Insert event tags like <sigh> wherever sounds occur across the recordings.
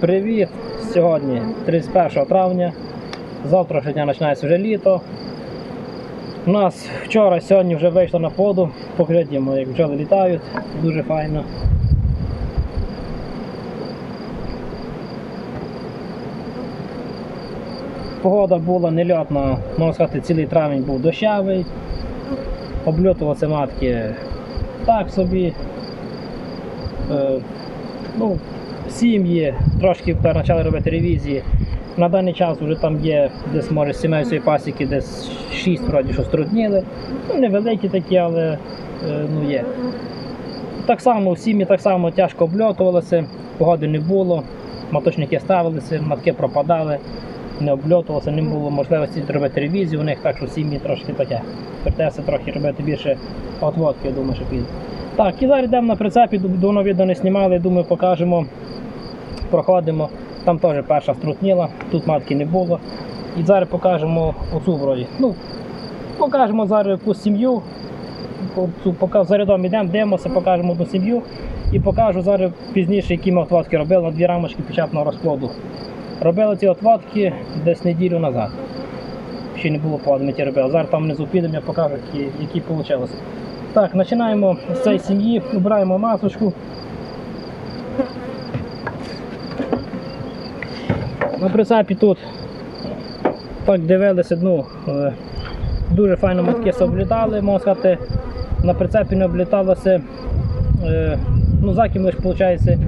Привіт! Сьогодні 31 травня. Завтра дня починається вже літо. У нас вчора, сьогодні вже вийшло на поду. Поглядімо, як бджоли літають. Дуже файно. Погода була нельотна, можна сказати, цілий травень був дощавий. Обльотувалися матки так собі. Е, ну, сім'ї, трошки почали робити ревізії. На даний час вже там є десь може з сімей цієї пасіки, десь 6 вроді що струдніли. Ну, невеликі такі, але е, ну, є. Так само в сім'ї так само тяжко обльотувалися, погоди не було, маточники ставилися, матки пропадали, не обльотувалися, не було можливості робити ревізію у них, так що в сім'ї трошки таке. Придеться трохи робити більше отводки, я думаю, що піде. Так, і зараз йдемо на прицепі, давно відео не знімали, думаю, покажемо. Проходимо. Там теж перша струтніла, тут матки не було. І зараз покажемо оцю вроді. Ну, покажемо зараз якусь сім'ю. Оцю, поки за рядом йдемо, дивимося, покажемо одну сім'ю. І покажу зараз пізніше, які ми отводки робили на дві рамочки печатного розплоду. Робили ці отводки десь неділю назад. Ще не було плану, ми ті робили. Зараз там внизу підемо, я покажу, які, які вийшли. Так, починаємо з цієї сім'ї, обираємо масочку. На прицепі тут так дивилися, ну, е, дуже файно матки облітали, можна сказати, на прицепі не обліталося. Е, ну, заким лише виходить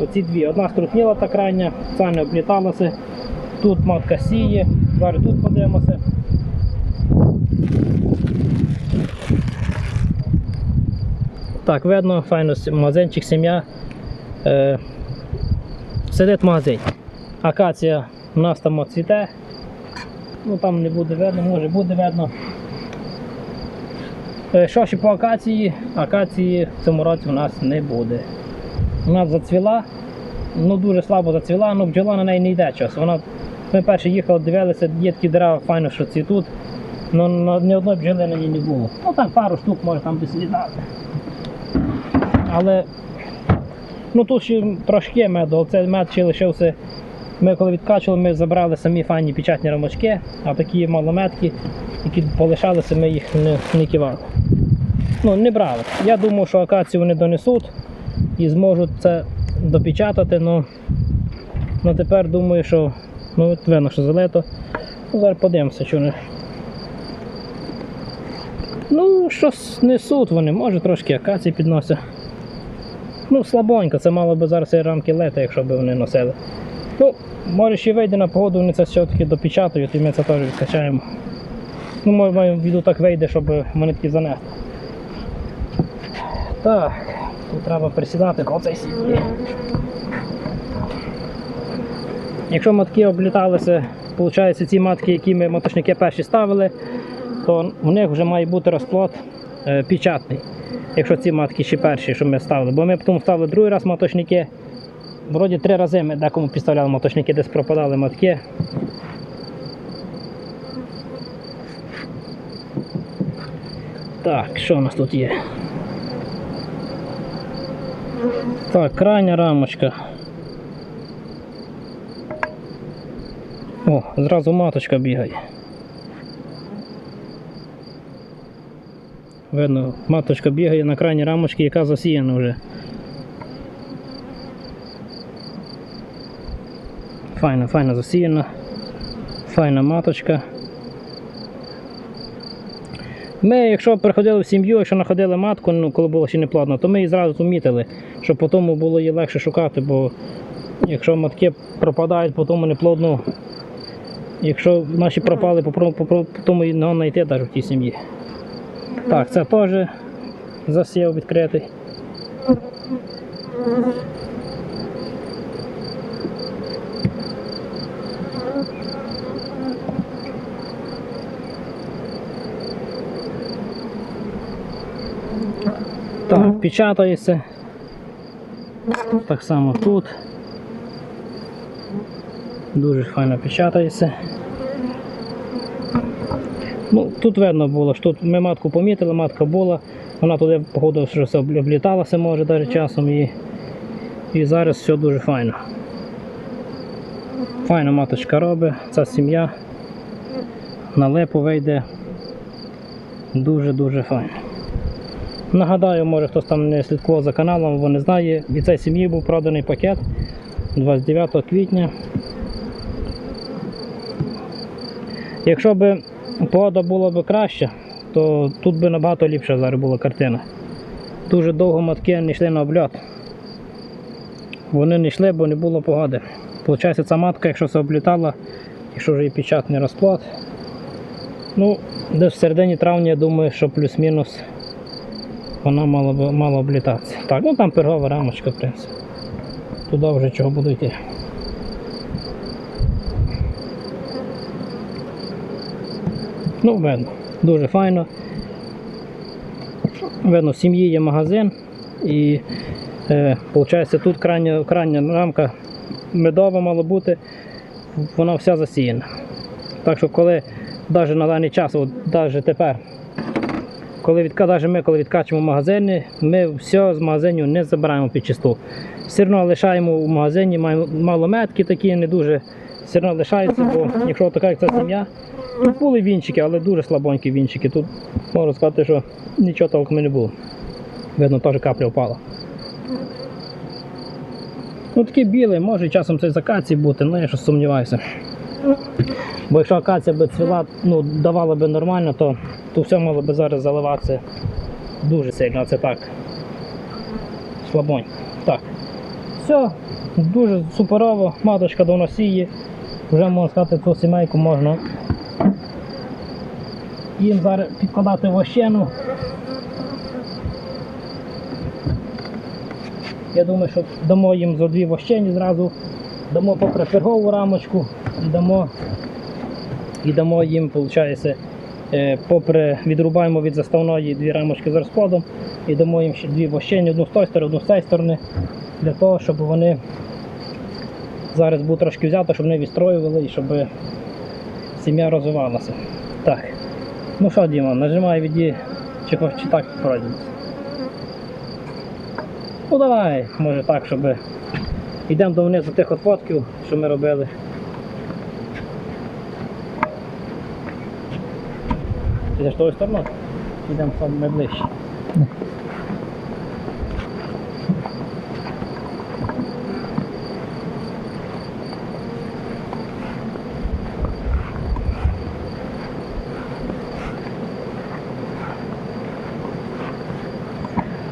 оці дві. Одна струтніла та крайня, ця не обліталася. Тут матка сіє, зараз тут подивимося. Так, видно, файно магазинчик, сім'я. Е, сидить магазин. Акація у нас там от цвіте. Ну там не буде видно, може буде видно. Е, що ще по акації? Акації в цьому році у нас не буде. У нас зацвіла, ну дуже слабо зацвіла, але бджола на неї не йде час. Вона, ми перші їхали, дивилися, є такі дерева файно, що цвітуть, але ні одної бджоли на ній не було. Ну так пару штук може там десь літати. Але ну тут ще трошки меду, цей мед ще лишився. Ми коли відкачували, ми забрали самі файні печатні рамочки, а такі малометки, які полишалися, ми їх не, не кивали. Ну, не брали. Я думав, що акацію вони донесуть і зможуть це допечатати, але ну, тепер думаю, що ну, видно, що залито. Ну, зараз подивимося, що вони. Ну, щось несуть вони, може трошки акації підносять. Ну, слабонько, це мало би зараз і рамки лети, якщо б вони носили. Ну, може ще вийде на погоду, вони це все-таки допечатають і ми це теж відкачаємо. Ну, може, в так вийде, щоб вони такі занесли. Так, тут треба присідати по цей сім'ї. Якщо матки обліталися, виходить, ці матки, які ми моточники перші ставили, то у них вже має бути розплод е, печатний. Якщо ці матки ще перші, що ми ставили. Бо ми потім ставили другий раз маточники. Вроді три рази ми декому підставляли маточники, десь пропадали матки. Так, що у нас тут є? Так, крайня рамочка. О, зразу маточка бігає. Видно, маточка бігає на крайній рамочці, яка засіяна вже. Файна, файна засіяна. Файна маточка. Ми, якщо приходили в сім'ю, якщо знаходили матку, ну, коли було ще не плодно, то ми її зразу помітили, щоб потім було її легше шукати, бо якщо матки пропадають, потім неплодно. Якщо наші пропали, потім її не знайти навіть в тій сім'ї. Так, це теж засів відкритий. Так, печатається. Так само тут. Дуже файно печатається. Ну, тут видно було, що тут ми матку помітили, матка була, вона туди, походу, що все обліталася, може, навіть часом і, і зараз все дуже файно. Файна маточка робить, ця сім'я на лепу вийде дуже-дуже файно. Нагадаю, може хтось там не слідкував за каналом, бо не знає, від цієї сім'ї був проданий пакет 29 квітня. Якщо б погода була б краща, то тут би набагато ліпша зараз була картина. Дуже довго матки не йшли на обльот. Вони не йшли, бо не було погоди. Получається, ця матка, якщо се облітала, якщо вже і печатний розплод, ну, десь в середині травня, я думаю, що плюс-мінус вона мала, б- мала облітатися. Так, ну там пергова рамочка, в принципі. Туди вже чого буду йти. Ну, видно, дуже файно. Видно, в сім'ї є магазин і е, виходить, тут крайня, крайня рамка медова мала бути, вона вся засіяна. Так що коли навіть на даний час, от навіть тепер, коли відка, навіть ми коли відкачуємо магазини, ми все з магазинів не забираємо під чисту. Все одно лишаємо в магазині, маємо мало метки такі, не дуже все одно лишається, бо якщо така як ця сім'я, тут були вінчики, але дуже слабонькі вінчики. Тут можу сказати, що нічого толком не було. Видно, теж капля впала. Ну такий білий, може часом це з акації бути, але я щось сумніваюся. Бо якщо акація би цвіла, ну, давала би нормально, то, то все мало би зараз заливатися дуже сильно, це так. Слабонь. Так. Все, дуже суперово, маточка давно сіє. Вже можна сказати, цю сімейку можна їм зараз підкладати вощену. Я думаю, що дамо їм за дві вощені зразу, дамо попри пергову рамочку і дамо, і дамо їм, виходить, попри відрубаємо від заставної дві рамочки з розкладом і дамо їм ще дві вощені, одну з тої сторони, одну з цієї сторони, для того, щоб вони зараз було трошки взято, щоб вони відстроювали і щоб сім'я розвивалася. Так. Ну що, Діма, нажимай віді, чи хоч чи так пройдемо. Ну давай, може так, щоб. Йдемо до внизу тих от фотків, що ми робили. Ідеш тою стороною? Йдемо саме ближче.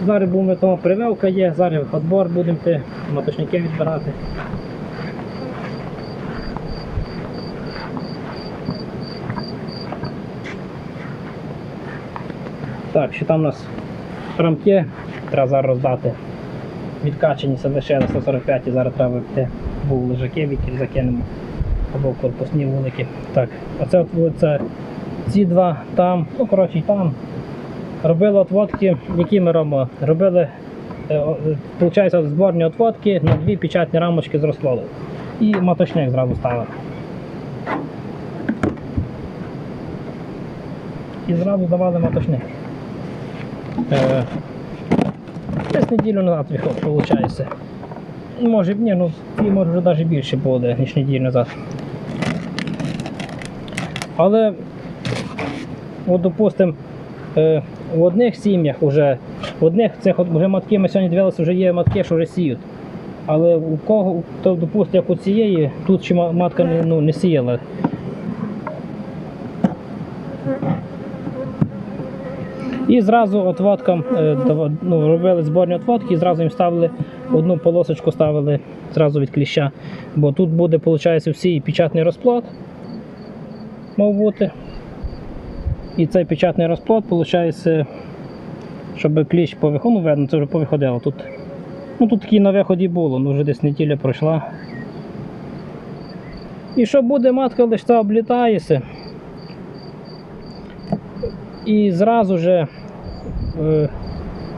Зараз будемо тому прививка є, зараз відбор будемо йти, моточники відбирати. Так, що там у нас рамки треба зараз роздати. Відкачені лише на 145 і зараз треба йти був лежаки, які закинемо або корпусні вулики. Так, оце от ці два там, ну коротше там. Робили отводки, які ми робимо? Робили, е, е, виходить, зборні отводки на дві печатні рамочки з розплоду. І маточник зразу ставили. І зразу давали маточник. Десь неділю назад виходить. Може, ні, ну і може вже навіть більше буде, ніж неділю назад. Але, от, допустимо, е, в одних сім'ях вже, в одних цих вже матки, ми сьогодні дивилися, вже є матки, що вже сіють. Але у кого, то, допустимо, як у цієї, тут ще матка ну, не сіяла. І зразу отводкам е, ну, робили зборні отводки і зразу їм ставили одну полосочку ставили зразу від кліща. Бо тут буде, виходить, всі печатний розплод, мав бути. І цей печатний розплод, виходить, щоб кліщ повиходив, ну видно, це вже повиходило тут. Ну тут такі на виході було, ну вже десь неділя пройшла. І що буде, матка лише та облітається. І зразу же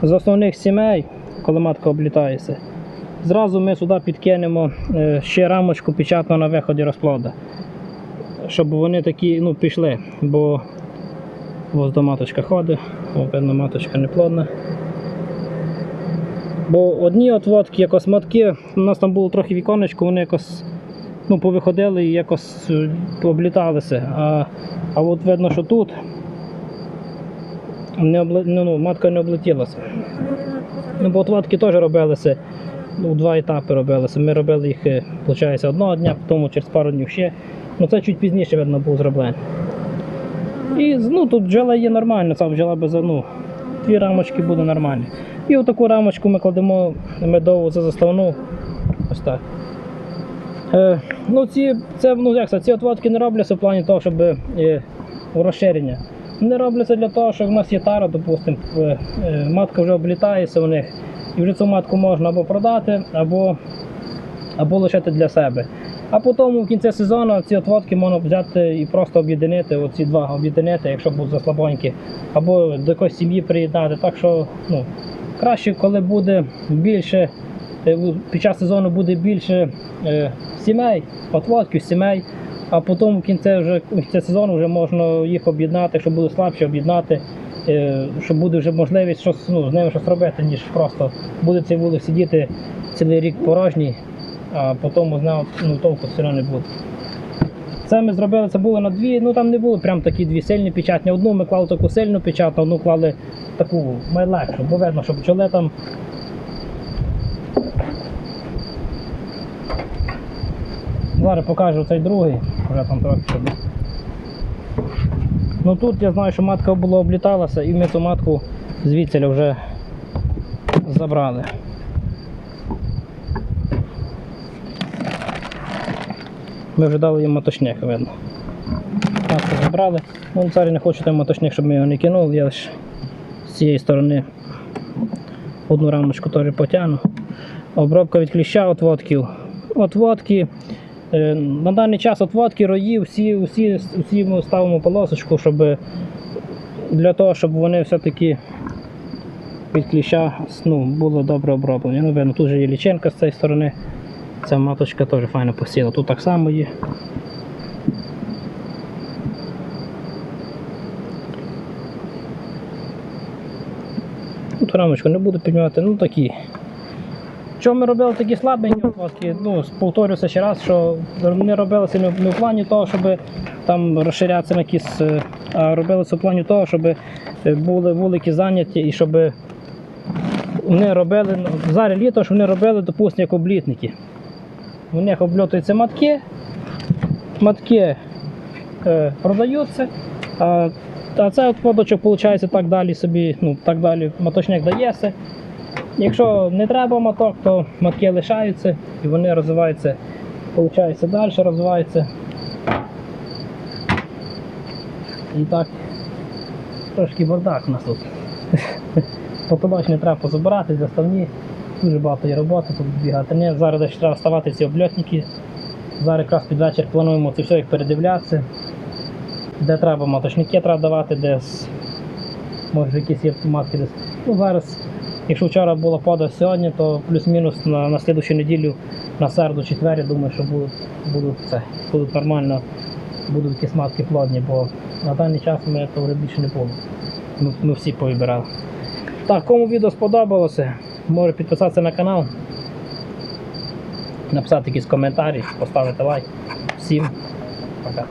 з основних сімей, коли матка облітається, зразу ми сюди підкинемо е, ще рамочку печатну на виході розплода. Щоб вони такі ну, пішли, бо до маточка ходить, о, певно, маточка не плодна. Бо одні отводки, якось матки, у нас там було трохи віконечко, вони якось ну, повиходили і якось е, обліталися. А, а от видно, що тут не обли... ну, ну, матка не облетілася. Ну, бо отводки теж робилися. Ну, два етапи робилися. Ми робили їх, е, виходить, одного дня, потім через пару днів ще. Ну це чуть пізніше, видно, був зроблений. І ну, тут бджола є нормальна, ця бджола без ну, дві рамочки буде нормально. І отаку рамочку ми кладемо медову за заставну. Ось так. Е, ну, ці, це, ну, як це, ці отводки не робляться в плані того, щоб е, розширення. Вони робляться для того, що в нас є тара, допустимо, е, е, матка вже облітається у них, і вже цю матку можна або продати, або, або лишити для себе. А потім в кінці сезону ці отводки можна взяти і просто об'єднати, оці два об'єднати, якщо будуть заслабонькі, або до якоїсь сім'ї приєднати. Так що ну, краще, коли буде більше, е, під час сезону буде більше е, сімей, отводків, сімей, а потім в кінці, вже, в кінці сезону вже можна їх об'єднати, якщо буде слабше, об'єднати, е, щоб буде вже можливість щось, ну, з ними щось робити, ніж просто буде цей вулик сидіти цілий рік порожній, а потім з нього ну, толку все одно не буде. Це ми зробили, це було на дві, ну там не було прям такі дві сильні печатні. Одну ми клали таку сильну печатну, одну клали таку найлегшу, бо видно, що пчоли там. Зараз покажу цей другий, вже там трохи. Ну тут я знаю, що матка була обліталася і ми цю матку звідси вже забрали. Ми вже дали їм моточник, видно. Матку забрали. Ну, царі не хочу той моточник, щоб ми його не кинули, я лише з цієї сторони одну рамочку теж потягну. Обробка від кліща отводків. Отводки. Е, На даний час отводки, рої, всі, всі, всі ми ставимо полосочку, щоб для того, щоб вони все-таки від кліща ну, були добре оброблені. Ну, видно, тут же є ліченка з цієї сторони. Ця маточка теж файно посіла. Тут так само є. Тут рамочку не буду піднімати, ну такі. Чому ми робили такі слабенькі отводки? Ну, повторюся ще раз, що не робилося не в плані того, щоб там розширятися на якісь, е, а робилося в плані того, щоб е, були вулики зайняті і щоб вони робили, ну, зараз літо, що вони робили, допустимо, як облітники. У них обльотуються матки, матки е, продаються, а, а цей от водочок, виходить, так далі собі, ну, так далі маточник дається. Якщо не треба маток, то матки лишаються і вони розвиваються, виходить, далі розвиваються. І так, трошки бардак у нас тут. <laughs> Потолочні треба позабирати, заставні. Дуже багато є роботи, тут бігати. Не, зараз треба вставати ці обльотники. Зараз якраз під вечір плануємо це все їх передивлятися. Де треба маточники треба давати, де може якісь є матки десь. Ну, зараз, якщо вчора була пода сьогодні, то плюс-мінус на, на слідущу неділю, на середу, четвер, я думаю, що будуть, будуть, це, будуть нормально, будуть якісь матки плодні, бо на даний час ми того більше не було. Ми, ми всі повибирали. Так, кому відео сподобалося, може підписатися на канал, написати якийсь коментарі, поставити лайк. Всім пока.